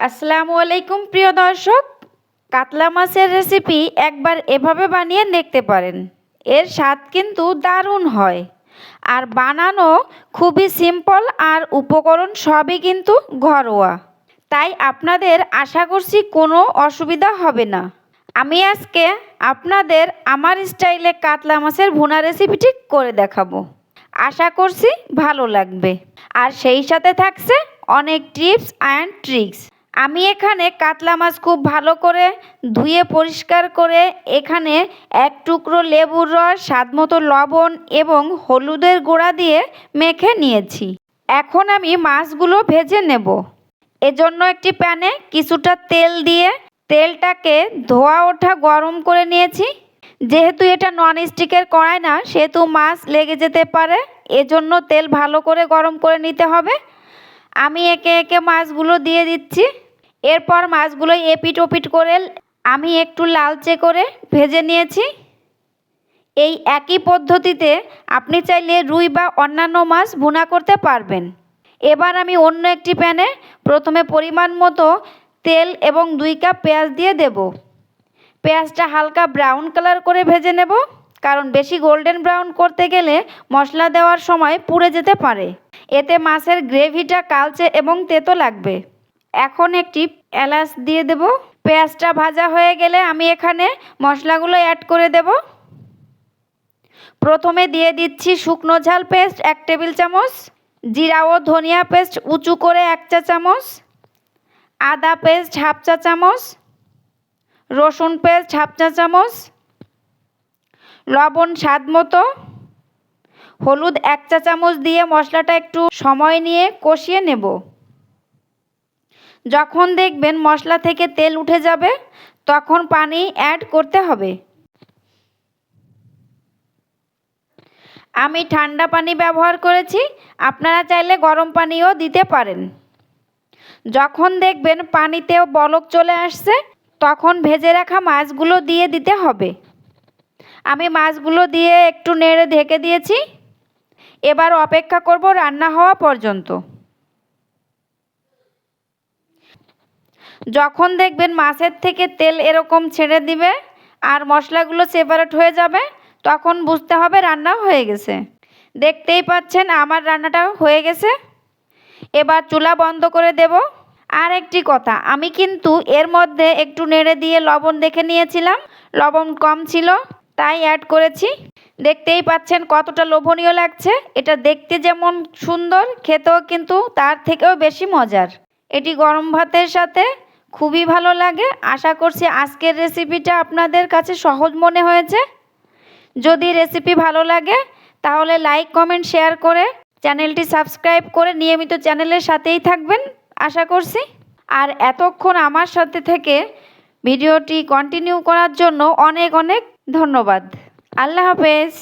আসসালামু আলাইকুম, প্রিয় দর্শক। কাতলা মাছের রেসিপি একবার এভাবে বানিয়ে দেখতে পারেন। এর স্বাদ কিন্তু দারুণ হয়। আর বানানো খুবই সিম্পল আর উপকরণ সবই কিন্তু ঘরোয়া। তাই আপনাদের আশা করছি কোনো অসুবিধা হবে না। আমি আজকে আপনাদের আমার স্টাইলে কাতলা মাছের ভুনা রেসিপিটি করে দেখাবো। আশা করছি ভালো লাগবে। আর সেই সাথে থাকছে অনেক টিপস অ্যান্ড ট্রিক্স আমি এখানে কাতলা মাছ খুব ভালো করে ধুয়ে পরিষ্কার করে এখানে এক টুকরো লেবুর রস স্বাদমতো লবণ এবং হলুদের গুঁড়া দিয়ে মেখে নিয়েছি। এখন আমি মাছগুলো ভেজে নেব। এজন্য একটি প্যানে কিছুটা তেল দিয়ে তেলটাকে ধোয়া ওঠা গরম করে নিয়েছি। যেহেতু এটা নন স্টিকের কড়াই না, সেহেতু মাছ লেগে যেতে পারে। এজন্য তেল ভালো করে গরম করে নিতে হবে। আমি একে একে মাছগুলো দিয়ে দিচ্ছি। এরপর মাছগুলো এপিট ওপিট করে আমি একটু লালচে করে ভেজে নিয়েছি। এই একই পদ্ধতিতে আপনি চাইলে রুই বা অন্যান্য মাছ ভুনা করতে পারবেন। এবার আমি অন্য একটি প্যানে প্রথমে পরিমাণ মতো তেল এবং দুই কাপ পেঁয়াজ দিয়ে দেব। পেঁয়াজটা হালকা ব্রাউন কালার করে ভেজে নেব, কারণ বেশি গোল্ডেন ব্রাউন করতে গেলে মশলা দেওয়ার সময় পুড়ে যেতে পারে। এতে মাছের গ্রেভিটা কালচে এবং তেতো লাগবে। এখন একটি এলাচ দিয়ে দেব। পেঁয়াজটা ভাজা হয়ে গেলে আমি এখানে মশলাগুলো অ্যাড করে দেব। প্রথমে দিয়ে দিচ্ছি শুকনো ঝাল পেস্ট এক টেবিল চামচ, জিরা ও ধনিয়া পেস্ট উঁচু করে এক চা চামচ, আদা পেস্ট হাফ চা চামচ, রসুন পেস্ট হাফ চা চামচ, লবণ স্বাদ মতো, হলুদ এক চা চামচ দিয়ে মশলাটা একটু সময় নিয়ে কষিয়ে নেব। যখন দেখবেন মশলা থেকে তেল উঠে যাবে, তখন পানি অ্যাড করতে হবে। আমি ঠান্ডা পানি ব্যবহার করেছি, আপনারা চাইলে গরম পানিও দিতে পারেন। যখন দেখবেন পানিতেও বলক চলে আসছে, তখন ভেজে রাখা মাছগুলো দিয়ে দিতে হবে। আমি মাছগুলো দিয়ে একটু নেড়ে ঢেকে দিয়েছি। এবার অপেক্ষা করব রান্না হওয়া পর্যন্ত। যখন দেখবেন মাছের থেকে তেল এরকম ছেড়ে দিবে আর মশলাগুলো সেপারেট হয়ে যাবে, তখন বুঝতে হবে রান্না হয়ে গেছে। দেখতেই পাচ্ছেন আমার রান্নাটা হয়ে গেছে। এবার চুলা বন্ধ করে দেব। আর একটি কথা, আমি কিন্তু এর মধ্যে একটু নেড়ে দিয়ে লবণ দেখে নিয়েছিলাম, লবণ কম ছিল, তাই অ্যাড করেছি। দেখতেই পাচ্ছেন কতটা লোভনীয় লাগছে, এটা দেখতে যেমন সুন্দর, খেতেও কিন্তু তার থেকেও বেশি মজার। এটি গরম ভাতের সাথে খুবই ভালো লাগে। আশা করছি আজকের রেসিপিটা আপনাদের কাছে সহজ মনে হয়েছে। যদি রেসিপি ভালো লাগে, তাহলে লাইক কমেন্ট শেয়ার করে চ্যানেলটি সাবস্ক্রাইব করে নিয়মিত চ্যানেলের সাথেই থাকবেন, আশা করছি। আর এতক্ষণ আমার সাথে থেকে ভিডিওটি কন্টিনিউ করার জন্য অনেক অনেক ধন্যবাদ। আল্লাহ হাফেজ।